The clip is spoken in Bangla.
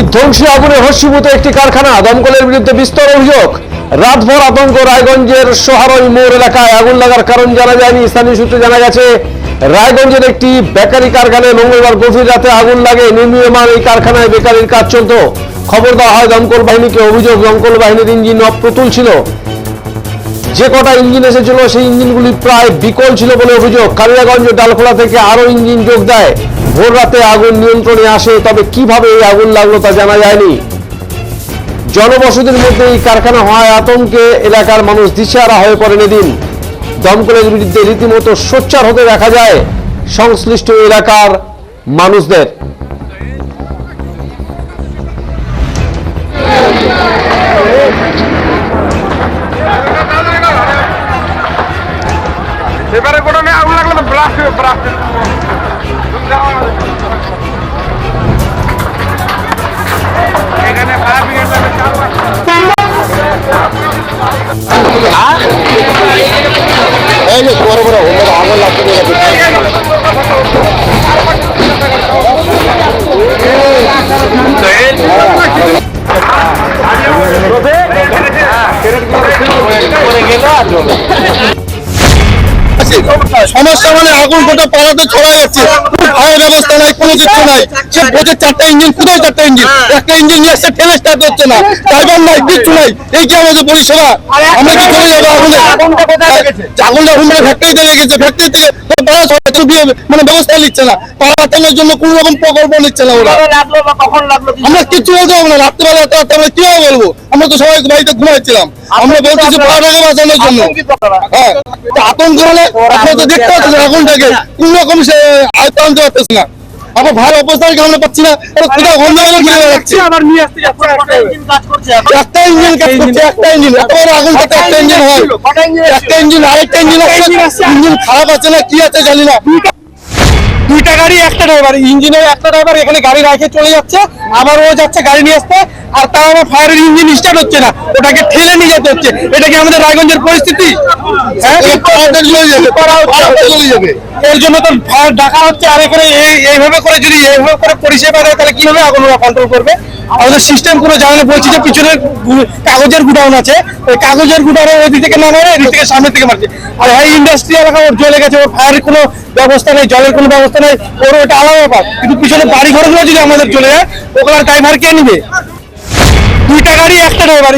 বিধ্বংসী আগুনে হস্যীভূত একটি কারখানা। দমকলের বিরুদ্ধে বিস্তর অভিযোগ। রাতভর আতঙ্ক রায়গঞ্জের সোহারই মোড় এলাকায় আগুন লাগার কারণ জানা যায়নি। স্থানীয় সূত্রে জানা গেছে, রায়গঞ্জের একটি বেকারি কারখানায় মঙ্গলবার গভীর রাতে আগুন লাগে। নির্মীয়মান এই কারখানায় বেকারির কাজ চলত। খবর দেওয়া হয়, দমকল বাহিনীকে অভিযোগ, দমকল বাহিনীর ইঞ্জিন অপ্রতুল ছিল। যে কটা ইঞ্জিন এসেছিল, সেই ইঞ্জিনগুলি প্রায় বিকল ছিল বলে অভিযোগ। কালিয়াগঞ্জ ডালখোলা থেকে আরও ইঞ্জিন যোগ দেয়। ভোর রাতে আগুন নিয়ন্ত্রণে আসে, তবে কীভাবে এই আগুন লাগল তা জানা যায়নি। জনবসতির মধ্যে এই কারখানা হওয়ায় আতঙ্কে এলাকার মানুষ দিশেহারা হয়ে পড়েন এদিন। দমকলের বিরুদ্ধে রীতিমতো সোচ্চার হতে দেখা যায় সংশ্লিষ্ট এলাকার মানুষদের। এবারে গোডাউনে আগুন লাগল তো ব্লাস্ট হয়ে ব্লাস্ট এখানে ফায়ার ব্রিগেড লাগবে। এই যে বড় বড় আগুন লাগতে সমস্যা মানে আগুন গোটা পাড়াতে ছড়া যাচ্ছে ফায়ার ব্যবস্থা নাই, কোনো কিছু নাই। সে বোঝে চারটা ইঞ্জিন, কোথায় চারটা ইঞ্জিন? একটা ইঞ্জিন নিয়ে আসছে ঠেলে স্টার্ট হচ্ছে না। ড্রাইভার নাই কিচ্ছু নাই। এই কি আমাদের পরিষেবা? আমরা কি চলে যাব আগুনে আগুনটা হুমড়ে ফ্যাক্টরিতে লেগেছে। ফ্যাক্টরি থেকে দিয়ে মানে ব্যবস্থা নিচ্ছে না। জন্য কোন রকম প্রকল্প নিচ্ছে না ওরা। আমরা কিছু বলতে পারব না। রাত্রিবেলা রাত্রে আমরা কীভাবে বলব? আমরা তো সবাই বাড়িতে ঘুমাচ্ছিলাম আমরা বলতেছি বাঁচানোর জন্য। হ্যাঁ। আতঙ্ক হলে আপনারা তো দেখতে পাচ্ছেন আগুনটাকে কোন রকম সে আয়ত্ত আনতে পারতেছে না। আবার ভালো অবস্থাকে আমরা পাচ্ছি না? এটা কোথাও গন্ধ করে ঘিরে বেড়াচ্ছে? একটা ইঞ্জিন কাজ করছে একটা ইঞ্জিন এত বড় আগুন থেকে একটা ইঞ্জিন হয়। একটা ইঞ্জিন আরেকটা ইঞ্জিন ইঞ্জিন খারাপ আছে না কি আছে জানি না। দুইটা গাড়ি একটা ড্রাইভার ইঞ্জিনের একটা ড্রাইভার এখানে গাড়ি রাখে চলে যাচ্ছে আবার ও যাচ্ছে গাড়ি নিয়ে আসতে আর তাও আমার ফায়ারের ইঞ্জিন স্টার্ট হচ্ছে না ওটাকে ঠেলে নিয়ে যেতে হচ্ছে। এটা কি আমাদের রায়গঞ্জের পরিস্থিতি? হ্যাঁ? এর জন্য তো ফায়ার ডাকা হচ্ছে আর এখানে এই- এইভাবে করে যদি এইভাবে করে পরিষেবা দেয় তাহলে কীভাবে আগুন ওরা কন্ট্রোল করবে? আমাদের সিস্টেম কোনো জানানো বলছে যে পিছনে কাগজের গুডাউন আছে। ওই কাগজের গুডাউনে ওই দিক থেকে না মারে, এদিক থেকে সামনের থেকে মারছে। আর এই ইন্ডাস্ট্রি এলাকা ওর জ্বলে গেছে, ওর ফায়ারের কোনো ব্যবস্থা নেই, জলের কোনো ব্যবস্থা নেই, ওর ওটা আলাদা ব্যাপার। কিন্তু পিছনে বাড়ি ঘরগুলো যদি আমাদের চলে যায়, ওগুলো ড্রাইভার কে নিবে? দুইটা গাড়ি একটা ড্রাইভার